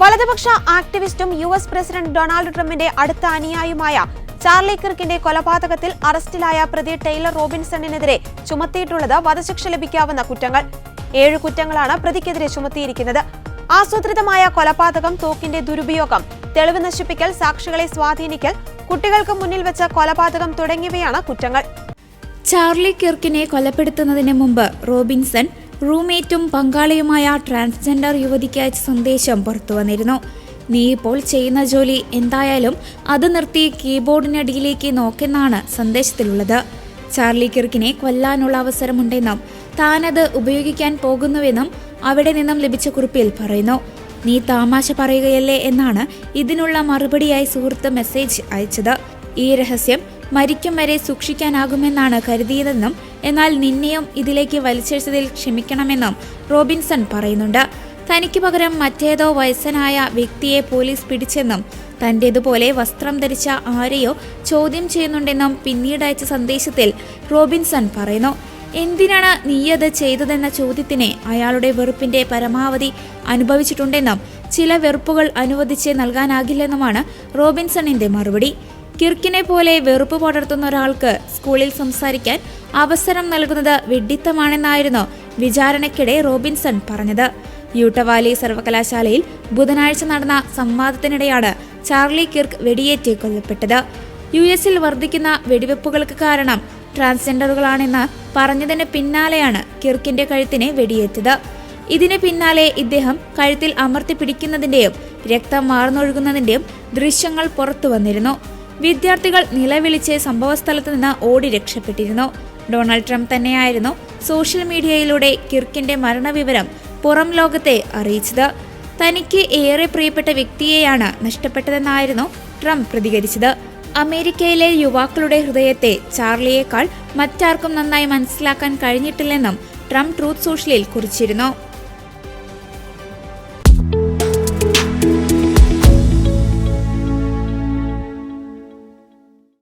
വലതുപക്ഷ ആക്ടിവിസ്റ്റും U S president Donald ട്രംപിന്റെ അടുത്ത അനുയായിയുമായ ചാർലി കിർക്കിന്റെ കൊലപാതകത്തിൽ അറസ്റ്റിലായ പ്രതി ടൈലർ റോബിൻസണിനെതിരെ ചുമത്തിയിട്ടുള്ളത് വധശിക്ഷ ലഭിക്കാവുന്ന കുറ്റങ്ങൾ. ഏഴ് കുറ്റങ്ങളാണ് പ്രതിക്കെതിരെ ചുമത്തിയിരിക്കുന്നത്. ആസൂത്രിതമായ കൊലപാതകം തോക്കിന്റെ ദുരുപയോഗം തെളിവ് നശിപ്പിക്കൽ സാക്ഷികളെ സ്വാധീനിക്കൽ കുട്ടികൾക്ക് മുന്നിൽ വെച്ച കൊലപാതകം തുടങ്ങിയവയാണ് കുറ്റങ്ങൾ. ചാർലി കിർക്കിനെ കൊലപ്പെടുത്തുന്നതിന് മുമ്പ് റോബിൻസൺ റൂംമേറ്റും പങ്കാളിയുമായ ട്രാൻസ്ജെൻഡർ യുവതിക്ക് അയച്ച സന്ദേശം പുറത്തുവന്നിരുന്നു. നീ ഇപ്പോൾ ചെയ്യുന്ന ജോലി എന്തായാലും അത് നിർത്തി കീബോർഡിനടിയിലേക്ക് നോക്കെന്നാണ് സന്ദേശത്തിലുള്ളത്. ചാർലി കിർക്കിനെ കൊല്ലാനുള്ള അവസരമുണ്ടെന്നും താനത് ഉപയോഗിക്കാൻ പോകുന്നുവെന്നും അവിടെ നിന്നും ലഭിച്ച കുറിപ്പിൽ പറയുന്നു. നീ താമാശ പറയുകയല്ലേ എന്നാണ് ഇതിനുള്ള മറുപടിയായി സുഹൃത്ത് മെസ്സേജ് അയച്ചത്. ഈ രഹസ്യം മരിക്കും വരെ സൂക്ഷിക്കാനാകുമെന്നാണ് കരുതിയതെന്നും എന്നാൽ നിന്നെയും ഇതിലേക്ക് വലിച്ചെഴുത്തതിൽ ക്ഷമിക്കണമെന്നും റോബിൻസൺ പറയുന്നുണ്ട്. തനിക്ക് പകരം മറ്റേതോ വയസ്സനായ വ്യക്തിയെ പോലീസ് പിടിച്ചെന്നും തന്റേതുപോലെ വസ്ത്രം ധരിച്ച ആരെയോ ചോദ്യം ചെയ്യുന്നുണ്ടെന്നും പിന്നീട് അയച്ച സന്ദേശത്തിൽ റോബിൻസൺ പറയുന്നു. എന്തിനാണ് നീയത് ചെയ്തതെന്ന ചോദ്യത്തിന് അയാളുടെ വെറുപ്പിന്റെ പരമാവധി അനുഭവിച്ചിട്ടുണ്ടെന്നും ചില വെറുപ്പുകൾ അനുവദിച്ച് നൽകാനാകില്ലെന്നുമാണ് റോബിൻസണിന്റെ മറുപടി. കിർക്കിനെ പോലെ വെറുപ്പ് പടർത്തുന്ന ഒരാൾക്ക് സ്കൂളിൽ സംസാരിക്കാൻ അവസരം നൽകുന്നത് വിഡിത്തമാണെന്നായിരുന്നു വിചാരണയ്ക്കിടെ റോബിൻസൺ പറഞ്ഞത്. യൂട്ടവാലി സർവകലാശാലയിൽ ബുധനാഴ്ച നടന്ന സംവാദത്തിനിടെയാണ് ചാർലി കിർക്ക് വെടിയേറ്റ് കൊല്ലപ്പെട്ടത്. യു എസിൽ വർദ്ധിക്കുന്ന വെടിവെപ്പുകൾക്ക് കാരണം ട്രാൻസ്ജെൻഡറുകളാണെന്ന് പറഞ്ഞതിന് പിന്നാലെയാണ് കിർക്കിന്റെ കഴുത്തിനെ വെടിയേറ്റത്. ഇതിന് പിന്നാലെ ഇദ്ദേഹം കഴുത്തിൽ അമർത്തി പിടിക്കുന്നതിന്റെയും രക്തം മാർന്നൊഴുകുന്നതിന്റെയും ദൃശ്യങ്ങൾ പുറത്തു വന്നിരുന്നു. വിദ്യാർത്ഥികൾ നിലവിളിച്ച് സംഭവസ്ഥലത്ത് നിന്ന് ഓടി രക്ഷപ്പെട്ടിരുന്നു. ഡൊണാൾഡ് ട്രംപ് തന്നെയായിരുന്നു സോഷ്യൽ മീഡിയയിലൂടെ കിർക്കിന്റെ മരണവിവരം പുറം ലോകത്തെ അറിയിച്ചത്. തനിക്ക് ഏറെ പ്രിയപ്പെട്ട വ്യക്തിയെയാണ് നഷ്ടപ്പെട്ടതെന്നായിരുന്നു ട്രംപ് പ്രതികരിച്ചത്. അമേരിക്കയിലെ യുവാക്കളുടെ ഹൃദയത്തെ ചാർലിയേക്കാൾ മറ്റാർക്കും നന്നായി മനസ്സിലാക്കാൻ കഴിഞ്ഞിട്ടില്ലെന്നും ട്രംപ് ട്രൂത്ത് സോഷ്യലിൽ കുറിച്ചിരുന്നു.